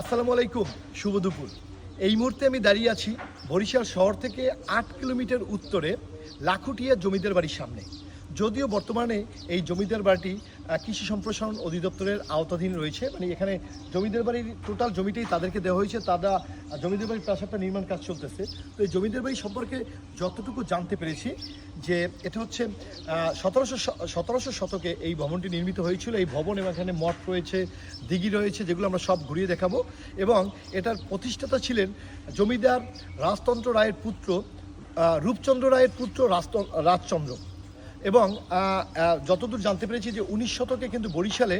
আসসালামু আলাইকুম, শুভ দুপুর। এই মুহূর্তে আমি দাঁড়িয়ে আছি বরিশাল শহর থেকে আট কিলোমিটার উত্তরে লাখুটিয়া জমিদার বাড়ির সামনে। যদিও বর্তমানে এই জমিদার বাড়িটি কৃষি সম্প্রসারণ অধিদপ্তরের আওতাধীন রয়েছে মানে এখানে জমিদার বাড়ির টোটাল জমিটাই তাদেরকে দেওয়া হয়েছে, তারা জমিদার বাড়ির প্রাসাদটা নির্মাণ কাজ চলতেছে। তো এই জমিদার বাড়ি সম্পর্কে যতটুকু জানতে পেরেছি, যে এটা হচ্ছে সতেরোশো সতেরোশো শতকে এই ভবনটি নির্মিত হয়েছিল। এই ভবন এবং এখানে মঠ রয়েছে, দিঘি রয়েছে, যেগুলো আমরা সব ঘুরিয়ে দেখাবো। এবং এটার প্রতিষ্ঠাতা ছিলেন জমিদার রাজতন্ত্র রায়ের পুত্র রূপচন্দ্র রায়ের পুত্র রাজচন্দ্র। এবং যতদূর জানতে পেরেছি যে উনিশ শতকে কিন্তু বরিশালে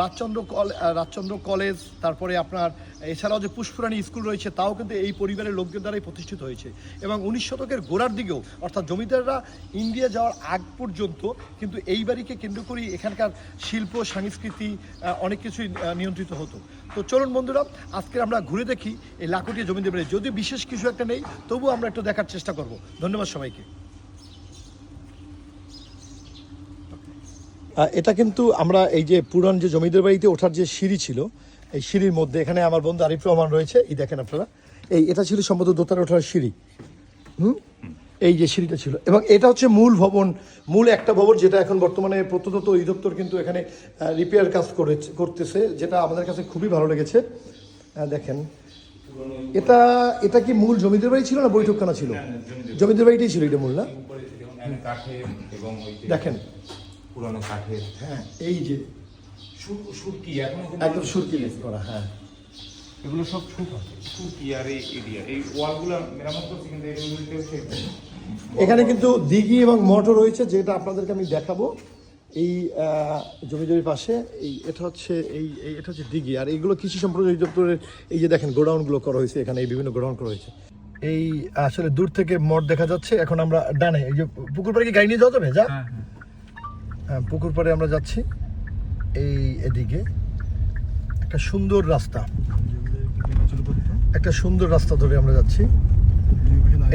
রাজচন্দ্র কল রাজচন্দ্র কলেজ, তারপরে আপনার এছাড়াও যে পুষ্পরানী স্কুল রয়েছে, তাও কিন্তু এই পরিবারের লোকদের দ্বারাই প্রতিষ্ঠিত হয়েছে। এবং উনিশ শতকের গোড়ার দিকেও, অর্থাৎ জমিদাররা ইন্ডিয়া যাওয়ার আগ পর্যন্ত কিন্তু এই বাড়িকে কেন্দ্র করেই এখানকার শিল্প, সংস্কৃতি অনেক কিছুই নিয়ন্ত্রিত হতো। তো চলুন বন্ধুরা, আজকে আমরা ঘুরে দেখি এই লাকুটিয়া জমিদার বাড়ি। যদি বিশেষ কিছু একটা নেই, তবুও আমরা একটু দেখার চেষ্টা করব। ধন্যবাদ সবাইকে। এটা কিন্তু আমরা এই যে পুরান যে জমিদার বাড়িতে ওঠার যে সিঁড়ি ছিল এই সিঁড়ির মধ্যে এখানে আমার বন্ধু আরিফ রহমান রয়েছে। এই দেখেন আপনারা। এই এটা ছিল সম্ভবত দোতলা ওঠার সিঁড়ি। হুম? এই যে সিঁড়িটা ছিল। এবং এটা হচ্ছে মূল ভবন মূল একটা ভবন যেটা এখন বর্তমানে প্রত্নতত্ত্ব অধিদপ্তর কিন্তু এখানে রিপেয়ার কাজ করে করতেছে যেটা আমাদের কাছে খুবই ভালো লেগেছে। দেখেন। এটা এটা কি মূল জমিদার বাড়ি ছিল না বৈঠকখানা ছিল? জমিদার বাড়িটাই ছিল এটা মূল না? দেখেন। পুরানো কাঠের হ্যাঁ? এই যে সুরকি এখনও একদম সুরকি করা হ্যাঁ। এগুলো সব সুরকি আর এই এরিয়া এই ওয়ালগুলো মেরামত করছে কিন্তু এখানে কিন্তু দিঘি এবং মঠও রয়েছে যেটা আপনাদেরকে আমি দেখাবো। এই জমি জমির পাশে এই এটা হচ্ছে এই এই- এটা হচ্ছে দিঘি। আর এইগুলো কৃষি সম্প্রদায় অধিদপ্তরের এই যে দেখেন গোডাউনগুলো করা হয়েছে এখানে এই বিভিন্ন গোডাউন করা হয়েছে। এই আসলে দূর থেকে মঠ দেখা যাচ্ছে এখন আমরা ডানে এই যে পুকুর পাড়ে কি গাড়ি নিয়ে যাওয়া যাবে? যা। হ্যাঁ। পুকুর পাড়ে আমরা যাচ্ছি। এই এদিকে একটা সুন্দর রাস্তা। একটা সুন্দর রাস্তা ধরে আমরা যাচ্ছি।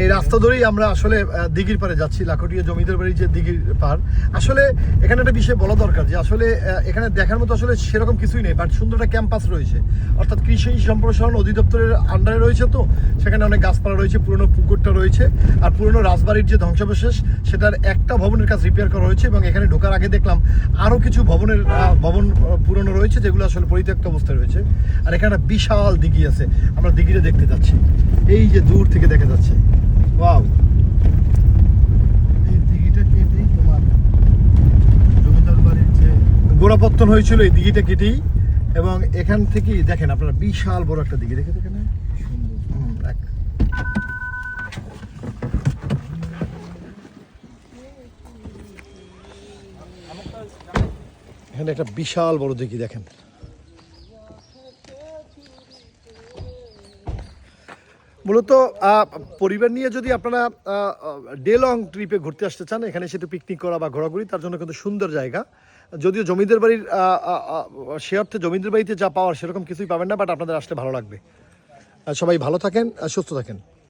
এই রাস্তা ধরেই আমরা আসলে দিঘির পাড়ে যাচ্ছি, লাখটিয়া জমিদার বাড়ির যে দিঘির পার আসলে এখানে একটা বিষয় বলা দরকার যে আসলে এখানে দেখার মতো আসলে সেরকম কিছুই নেই বাট সুন্দর একটা ক্যাম্পাস রয়েছে। অর্থাৎ কৃষি সম্প্রসারণ অধিদপ্তরের আন্ডারে রয়েছে তো, সেখানে অনেক গাছপালা রয়েছে, পুরনো পুকুরটা রয়েছে, আর পুরনো রাজবাড়ির যে ধ্বংসাবশেষ, সেটার একটা ভবনের কাজ রিপেয়ার করা হয়েছে এবং এখানে ঢোকার আগে দেখলাম আরও কিছু ভবনের ভবন পুরনো রয়েছে, যেগুলো আসলে পরিত্যক্ত অবস্থায় রয়েছে। আর এখানে একটা বিশাল দিঘি আছে, আমরা দিঘিটা দেখতে যাচ্ছি। এই যে দূর থেকে দেখা যাচ্ছে। ওয়াও এই দিঘিটা কেটেই তোমার জমিদার বাড়ির যে গোড়াপত্তন হয়েছিল এই দিঘিটা কেটেই এবং এখান থেকেই দেখেন আপনারা বিশাল বড় একটা দিঘি দেখে দেখেন এখানে একটা বিশাল বড় দিঘি দেখেন। মূলত পরিবার নিয়ে যদি আপনারা ডে লং ট্রিপে ঘুরতে আসতে চান, এখানে সেটা পিকনিক করা বা ঘোরাঘুরি, তার জন্য কিন্তু সুন্দর জায়গা। যদিও জমিদের বাড়ির সে অর্থে জমিদের বাড়িতে যা পাওয়ার সেরকম কিছুই পাবেন না বাট আপনাদের আসলে ভালো লাগবে। সবাই ভালো থাকেন সুস্থ থাকেন।